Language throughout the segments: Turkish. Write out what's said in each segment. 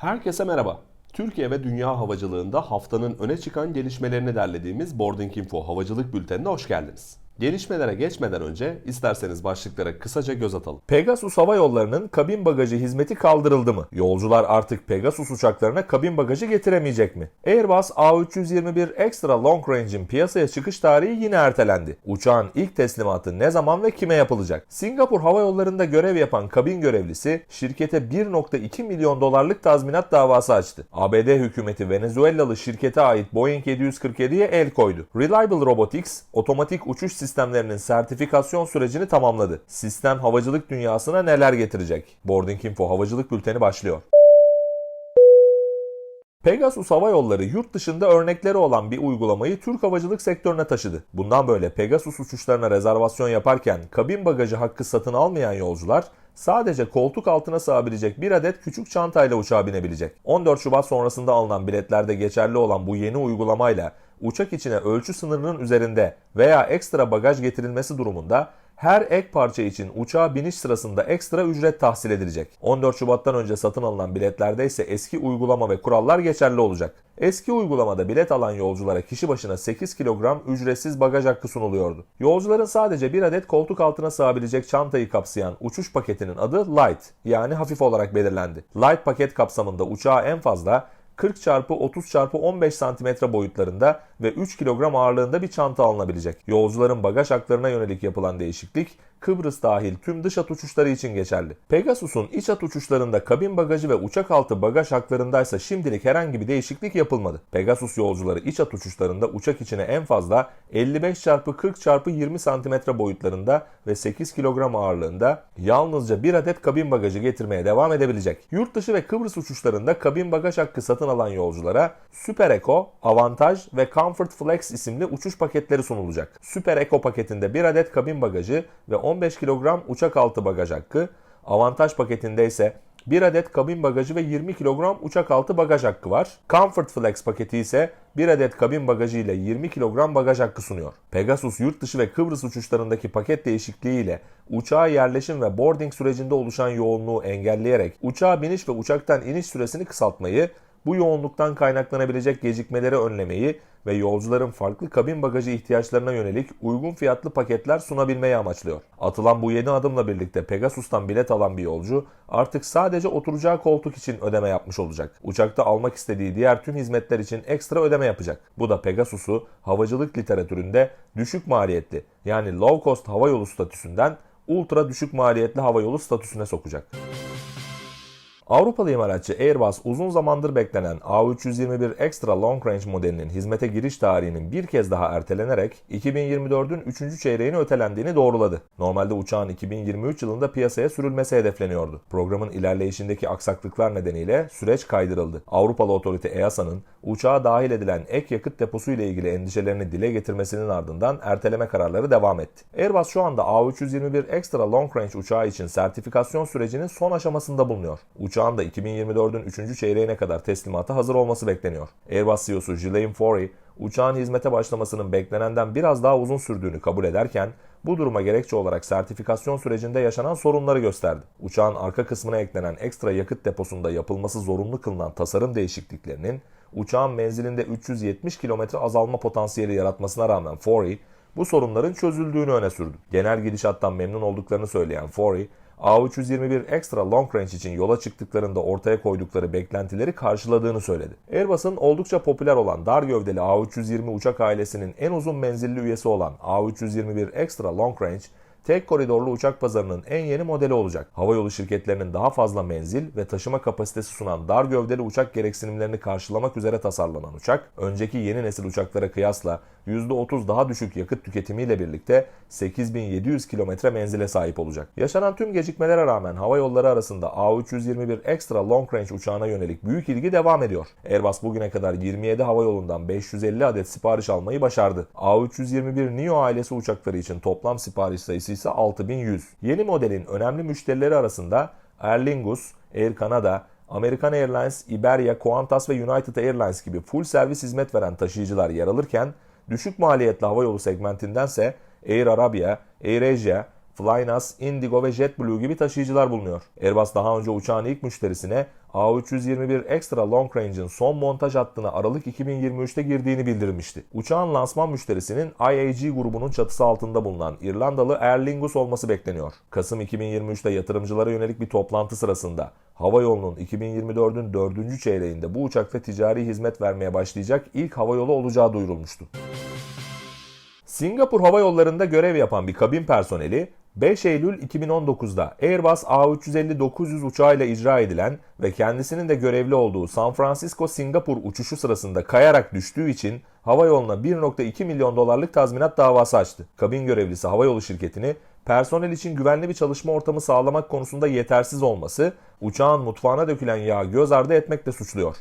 Herkese merhaba. Türkiye ve dünya havacılığında haftanın öne çıkan gelişmelerini derlediğimiz Boarding Info Havacılık Bülteni'ne hoş geldiniz. Gelişmelere geçmeden önce isterseniz başlıklara kısaca göz atalım. Pegasus Hava Yolları'nın kabin bagajı hizmeti kaldırıldı mı? Yolcular artık Pegasus uçaklarına kabin bagajı getiremeyecek mi? Airbus A321 Extra Long Range'in piyasaya çıkış tarihi yine ertelendi. Uçağın ilk teslimatı ne zaman ve kime yapılacak? Singapur Hava Yolları'nda görev yapan kabin görevlisi şirkete 1.2 milyon dolarlık tazminat davası açtı. ABD hükümeti Venezuelalı şirkete ait Boeing 747'ye el koydu. Reliable Robotics, otomatik uçuş sistemlerinin sertifikasyon sürecini tamamladı. Sistem havacılık dünyasına neler getirecek? Boarding Info Havacılık Bülteni başlıyor. Pegasus Hava Yolları yurt dışında örnekleri olan bir uygulamayı Türk havacılık sektörüne taşıdı. Bundan böyle Pegasus uçuşlarına rezervasyon yaparken kabin bagajı hakkı satın almayan yolcular sadece koltuk altına sığabilecek bir adet küçük çantayla uçağa binebilecek. 14 Şubat sonrasında alınan biletlerde geçerli olan bu yeni uygulamayla uçak içine ölçü sınırının üzerinde veya ekstra bagaj getirilmesi durumunda her ek parça için uçağa biniş sırasında ekstra ücret tahsil edilecek. 14 Şubat'tan önce satın alınan biletlerde ise eski uygulama ve kurallar geçerli olacak. Eski uygulamada bilet alan yolculara kişi başına 8 kilogram ücretsiz bagaj hakkı sunuluyordu. Yolcuların sadece bir adet koltuk altına sığabilecek çantayı kapsayan uçuş paketinin adı Light yani hafif olarak belirlendi. Light paket kapsamında uçağa en fazla 40 çarpı 30 çarpı 15 santimetre boyutlarında ve 3 kilogram ağırlığında bir çanta alınabilecek. Yolcuların bagaj haklarına yönelik yapılan değişiklik Kıbrıs dahil tüm dış hat uçuşları için geçerli. Pegasus'un iç hat uçuşlarında kabin bagajı ve uçak altı bagaj haklarındaysa şimdilik herhangi bir değişiklik yapılmadı. Pegasus yolcuları iç hat uçuşlarında uçak içine en fazla 55 çarpı 40 çarpı 20 santimetre boyutlarında ve 8 kilogram ağırlığında yalnızca bir adet kabin bagajı getirmeye devam edebilecek. Yurt dışı ve Kıbrıs uçuşlarında kabin bagaj hakkı satın alan yolculara Super Eco, Avantaj ve Comfort Flex isimli uçuş paketleri sunulacak. Super Eco paketinde bir adet kabin bagajı ve 15 kilogram uçak altı bagaj hakkı, avantaj paketinde ise 1 adet kabin bagajı ve 20 kilogram uçak altı bagaj hakkı var. Comfort Flex paketi ise 1 adet kabin bagajı ile 20 kilogram bagaj hakkı sunuyor. Pegasus yurt dışı ve Kıbrıs uçuşlarındaki paket değişikliği ile uçağa yerleşim ve boarding sürecinde oluşan yoğunluğu engelleyerek uçağa biniş ve uçaktan iniş süresini kısaltmayı, bu yoğunluktan kaynaklanabilecek gecikmeleri önlemeyi ve yolcuların farklı kabin bagajı ihtiyaçlarına yönelik uygun fiyatlı paketler sunabilmeyi amaçlıyor. Atılan bu yeni adımla birlikte Pegasus'tan bilet alan bir yolcu artık sadece oturacağı koltuk için ödeme yapmış olacak. Uçakta almak istediği diğer tüm hizmetler için ekstra ödeme yapacak. Bu da Pegasus'u havacılık literatüründe düşük maliyetli yani low cost hava yolu statüsünden ultra düşük maliyetli hava yolu statüsüne sokacak. Avrupalı imalatçı Airbus uzun zamandır beklenen A321 Extra Long Range modelinin hizmete giriş tarihinin bir kez daha ertelenerek 2024'ün 3. çeyreğini ötelendiğini doğruladı. Normalde uçağın 2023 yılında piyasaya sürülmesi hedefleniyordu. Programın ilerleyişindeki aksaklıklar nedeniyle süreç kaydırıldı. Avrupalı otorite EASA'nın uçağa dahil edilen ek yakıt deposu ile ilgili endişelerini dile getirmesinin ardından erteleme kararları devam etti. Airbus şu anda A321 Extra Long Range uçağı için sertifikasyon sürecinin son aşamasında bulunuyor. Uçağı uçağın da 2024'ün 3. çeyreğine kadar teslimata hazır olması bekleniyor. Airbus CEO'su Ghislaine Faury, uçağın hizmete başlamasının beklenenden biraz daha uzun sürdüğünü kabul ederken, bu duruma gerekçe olarak sertifikasyon sürecinde yaşanan sorunları gösterdi. Uçağın arka kısmına eklenen ekstra yakıt deposunda yapılması zorunlu kılınan tasarım değişikliklerinin uçağın menzilinde 370 km azalma potansiyeli yaratmasına rağmen Faury, bu sorunların çözüldüğünü öne sürdü. Genel gidişattan memnun olduklarını söyleyen Faury, A321 Extra Long Range için yola çıktıklarında ortaya koydukları beklentileri karşıladığını söyledi. Airbus'un oldukça popüler olan dar gövdeli A320 uçak ailesinin en uzun menzilli üyesi olan A321 Extra Long Range tek koridorlu uçak pazarının en yeni modeli olacak. Havayolu şirketlerinin daha fazla menzil ve taşıma kapasitesi sunan dar gövdeli uçak gereksinimlerini karşılamak üzere tasarlanan uçak, önceki yeni nesil uçaklara kıyasla %30 daha düşük yakıt tüketimiyle birlikte 8700 kilometre menzile sahip olacak. Yaşanan tüm gecikmelere rağmen hava yolları arasında A321 Extra Long Range uçağına yönelik büyük ilgi devam ediyor. Airbus bugüne kadar 27 hava yolundan 550 adet sipariş almayı başardı. A321 Neo ailesi uçakları için toplam sipariş sayısı ise 6100. Yeni modelin önemli müşterileri arasında Aer Lingus, Air Canada, American Airlines, Iberia, Qantas ve United Airlines gibi full servis hizmet veren taşıyıcılar yer alırken düşük maliyetli havayolu segmentindense Air Arabia, Air Asia, Flynas, Indigo ve JetBlue gibi taşıyıcılar bulunuyor. Airbus daha önce uçağın ilk müşterisine A321 Extra Long Range'in son montaj hattına Aralık 2023'te girdiğini bildirmişti. Uçağın lansman müşterisinin IAG grubunun çatısı altında bulunan İrlandalı Aer Lingus olması bekleniyor. Kasım 2023'te yatırımcılara yönelik bir toplantı sırasında Havayolu'nun 2024'ün 4. çeyreğinde bu uçakta ticari hizmet vermeye başlayacak ilk havayolu olacağı duyurulmuştu. Singapur Hava Yolları'nda görev yapan bir kabin personeli 5 Eylül 2019'da Airbus A350-900 uçağıyla icra edilen ve kendisinin de görevli olduğu San Francisco-Singapur uçuşu sırasında kayarak düştüğü için havayoluna 1.2 milyon dolarlık tazminat davası açtı. Kabin görevlisi havayolu şirketini personel için güvenli bir çalışma ortamı sağlamak konusunda yetersiz olması, uçağın mutfağına dökülen yağı göz ardı etmekle suçluyor.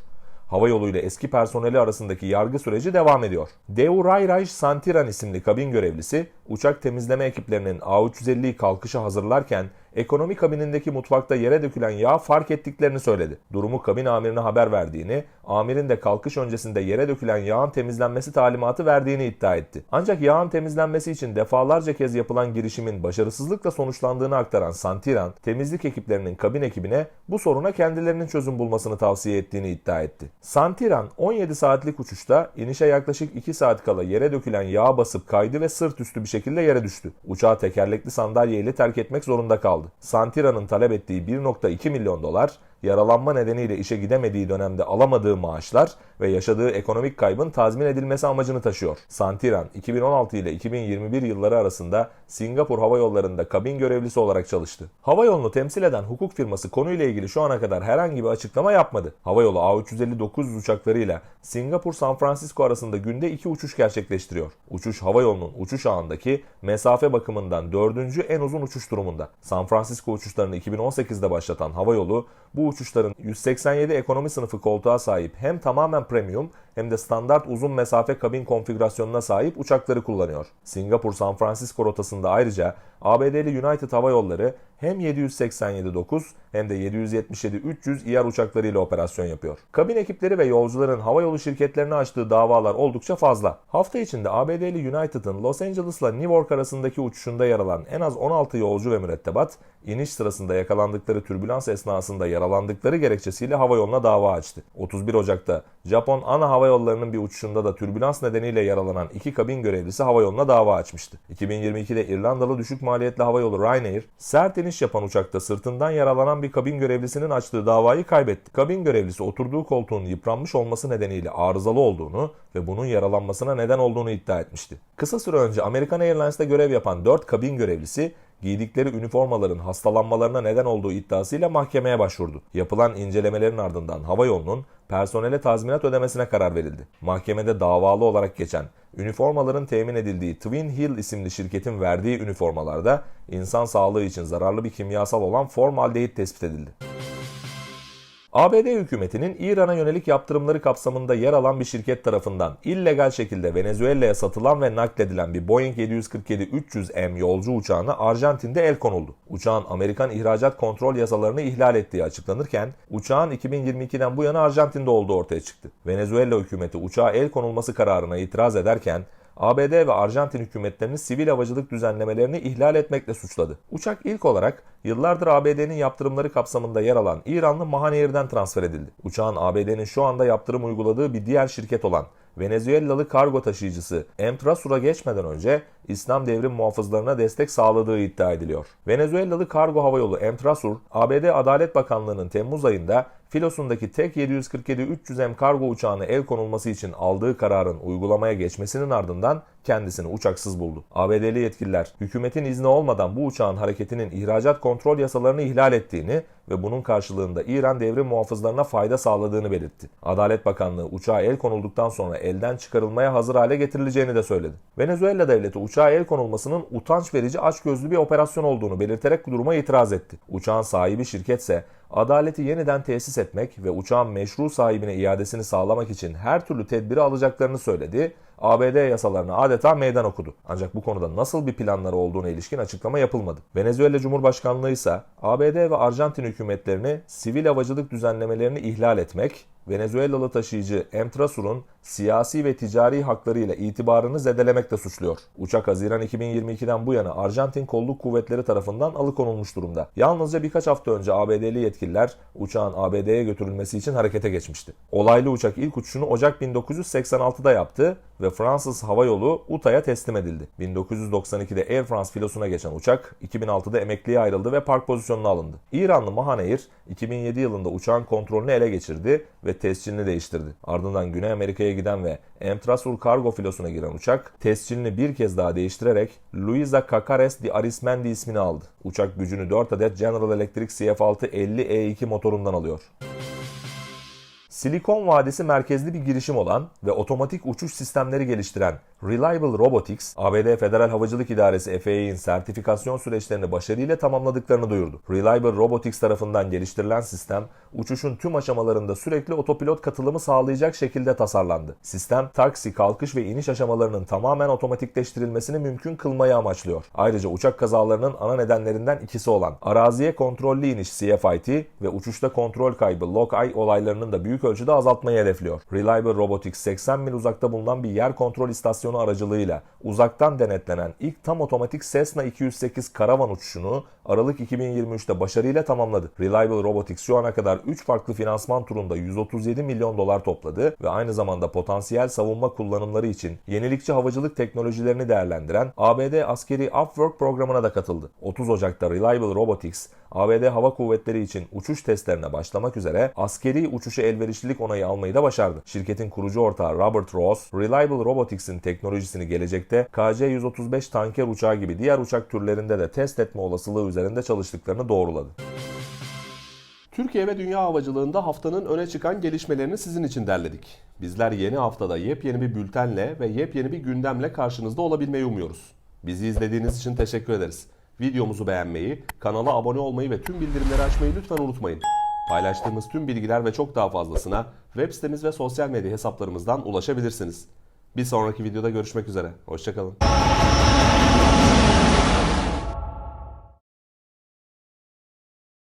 Havayolu ile eski personeli arasındaki yargı süreci devam ediyor. Deu Rayraj Santiran isimli kabin görevlisi, uçak temizleme ekiplerinin A350'yi kalkışa hazırlarken ekonomi kabinindeki mutfakta yere dökülen yağ fark ettiklerini söyledi. Durumu kabin amirine haber verdiğini, amirin de kalkış öncesinde yere dökülen yağın temizlenmesi talimatı verdiğini iddia etti. Ancak yağın temizlenmesi için defalarca kez yapılan girişimin başarısızlıkla sonuçlandığını aktaran Santiran, temizlik ekiplerinin kabin ekibine bu soruna kendilerinin çözüm bulmasını tavsiye ettiğini iddia etti. Santiran 17 saatlik uçuşta inişe yaklaşık 2 saat kala yere dökülen yağa basıp kaydı ve sırt üstü bir şekilde yere düştü. Uçağı tekerlekli sandalyeyle terk etmek zorunda kaldı. Santira'nın talep ettiği 1.2 milyon dolar, yaralanma nedeniyle işe gidemediği dönemde alamadığı maaşlar ve yaşadığı ekonomik kaybın tazmin edilmesi amacını taşıyor. Santiran 2016 ile 2021 yılları arasında Singapur Hava Yolları'nda kabin görevlisi olarak çalıştı. Hava yolunu temsil eden hukuk firması konuyla ilgili şu ana kadar herhangi bir açıklama yapmadı. Havayolu A350-900 uçaklarıyla Singapur San Francisco arasında günde iki uçuş gerçekleştiriyor. Uçuş havayolunun uçuş ağındaki mesafe bakımından dördüncü en uzun uçuş durumunda. San Francisco uçuşlarını 2018'de başlatan havayolu bu uçuşların 187 ekonomi sınıfı koltuğa sahip hem tamamen premium hem de standart uzun mesafe kabin konfigürasyonuna sahip uçakları kullanıyor. Singapur San Francisco rotasında ayrıca ABD'li United Hava Yolları hem 787-9 hem de 777-300 İR uçaklarıyla operasyon yapıyor. Kabin ekipleri ve yolcuların havayolu şirketlerine açtığı davalar oldukça fazla. Hafta içinde ABD'li United'ın Los Angeles'la New York arasındaki uçuşunda yer alan en az 16 yolcu ve mürettebat, iniş sırasında yakalandıkları türbülans esnasında yaralandıkları gerekçesiyle havayoluna dava açtı. 31 Ocak'ta Japon ana hava yollarının bir uçuşunda da türbülans nedeniyle yaralanan iki kabin görevlisi havayoluna dava açmıştı. 2022'de İrlandalı düşük maliyetli havayolu Ryanair, sert iniş yapan uçakta sırtından yaralanan bir kabin görevlisinin açtığı davayı kaybetti. Kabin görevlisi oturduğu koltuğun yıpranmış olması nedeniyle arızalı olduğunu ve bunun yaralanmasına neden olduğunu iddia etmişti. Kısa süre önce American Airlines'ta görev yapan 4 kabin görevlisi giydikleri üniformaların hastalanmalarına neden olduğu iddiasıyla mahkemeye başvurdu. Yapılan incelemelerin ardından havayolunun personele tazminat ödemesine karar verildi. Mahkemede davalı olarak geçen üniformaların temin edildiği Twin Hill isimli şirketin verdiği üniformalarda insan sağlığı için zararlı bir kimyasal olan formaldehit tespit edildi. ABD hükümetinin İran'a yönelik yaptırımları kapsamında yer alan bir şirket tarafından illegal şekilde Venezuela'ya satılan ve nakledilen bir Boeing 747-300M yolcu uçağına Arjantin'de el konuldu. Uçağın Amerikan ihracat kontrol yasalarını ihlal ettiği açıklanırken uçağın 2022'den bu yana Arjantin'de olduğu ortaya çıktı. Venezuela hükümeti uçağa el konulması kararına itiraz ederken ABD ve Arjantin hükümetlerini sivil havacılık düzenlemelerini ihlal etmekle suçladı. Uçak ilk olarak yıllardır ABD'nin yaptırımları kapsamında yer alan İranlı Mahaneyir'den transfer edildi. Uçağın ABD'nin şu anda yaptırım uyguladığı bir diğer şirket olan Venezuelalı kargo taşıyıcısı Emtrasur'a geçmeden önce İslam devrim muhafızlarına destek sağladığı iddia ediliyor. Venezuelalı kargo havayolu Emtrasur, ABD Adalet Bakanlığı'nın Temmuz ayında filosundaki tek 747-300M kargo uçağına el konulması için aldığı kararın uygulamaya geçmesinin ardından kendisini uçaksız buldu. ABD'li yetkililer hükümetin izni olmadan bu uçağın hareketinin ihracat kontrol yasalarını ihlal ettiğini ve bunun karşılığında İran devrim muhafızlarına fayda sağladığını belirtti. Adalet Bakanlığı uçağa el konulduktan sonra elden çıkarılmaya hazır hale getirileceğini de söyledi. Venezuela devleti uçağa el konulmasının utanç verici açgözlü bir operasyon olduğunu belirterek duruma itiraz etti. Uçağın sahibi şirketse adaleti yeniden tesis etmek ve uçağın meşru sahibine iadesini sağlamak için her türlü tedbiri alacaklarını söyledi. ABD yasalarına adeta meydan okudu. Ancak bu konuda nasıl bir planları olduğuna ilişkin açıklama yapılmadı. Venezuela Cumhurbaşkanlığı ise ABD ve Arjantin hükümetlerini sivil havacılık düzenlemelerini ihlal etmek Venezuelalı taşıyıcı Emtrasur'un siyasi ve ticari haklarıyla itibarını zedelemekle suçluyor. Uçak Haziran 2022'den bu yana Arjantin kolluk kuvvetleri tarafından alıkonulmuş durumda. Yalnızca birkaç hafta önce ABD'li yetkililer uçağın ABD'ye götürülmesi için harekete geçmişti. Olaylı uçak ilk uçuşunu Ocak 1986'da yaptı ve Fransız Hava Yolu UTA'ya teslim edildi. 1992'de Air France filosuna geçen uçak 2006'da emekliye ayrıldı ve park pozisyonuna alındı. İranlı Mahan Air 2007 yılında uçağın kontrolünü ele geçirdi ve tescilini değiştirdi. Ardından Güney Amerika'ya giden ve Emtrasur kargo filosuna giren uçak tescilini bir kez daha değiştirerek Luisa Cacares de Arismendi ismini aldı. Uçak gücünü 4 adet General Electric CF6-50E2 motorundan alıyor. Silikon Vadisi merkezli bir girişim olan ve otomatik uçuş sistemleri geliştiren Reliable Robotics, ABD Federal Havacılık İdaresi FAA'nin sertifikasyon süreçlerini başarıyla tamamladıklarını duyurdu. Reliable Robotics tarafından geliştirilen sistem, uçuşun tüm aşamalarında sürekli otopilot katılımı sağlayacak şekilde tasarlandı. Sistem, taksi, kalkış ve iniş aşamalarının tamamen otomatikleştirilmesini mümkün kılmayı amaçlıyor. Ayrıca uçak kazalarının ana nedenlerinden ikisi olan araziye kontrollü iniş CFIT ve uçuşta kontrol kaybı LOC-I olaylarının da büyük ölçüde azaltmayı hedefliyor. Reliable Robotics 80 mil uzakta bulunan bir yer kontrol istasyonu aracılığıyla uzaktan denetlenen ilk tam otomatik Cessna 208 karavan uçuşunu Aralık 2023'te başarıyla tamamladı. Reliable Robotics şu ana kadar 3 farklı finansman turunda 137 milyon dolar topladı ve aynı zamanda potansiyel savunma kullanımları için yenilikçi havacılık teknolojilerini değerlendiren ABD askeri Upwork programına da katıldı. 30 Ocak'ta Reliable Robotics, ABD Hava Kuvvetleri için uçuş testlerine başlamak üzere askeri uçuşu elverişlilik onayı almayı da başardı. Şirketin kurucu ortağı Robert Ross, Reliable Robotics'in teknolojisini gelecekte KC-135 tanker uçağı gibi diğer uçak türlerinde de test etme olasılığı üzerinde çalıştıklarını doğruladı. Türkiye ve dünya havacılığında haftanın öne çıkan gelişmelerini sizin için derledik. Bizler yeni haftada yepyeni bir bültenle ve yepyeni bir gündemle karşınızda olabilmeyi umuyoruz. Bizi izlediğiniz için teşekkür ederiz. Videomuzu beğenmeyi, kanala abone olmayı ve tüm bildirimleri açmayı lütfen unutmayın. Paylaştığımız tüm bilgiler ve çok daha fazlasına web sitemiz ve sosyal medya hesaplarımızdan ulaşabilirsiniz. Bir sonraki videoda görüşmek üzere. Hoşçakalın.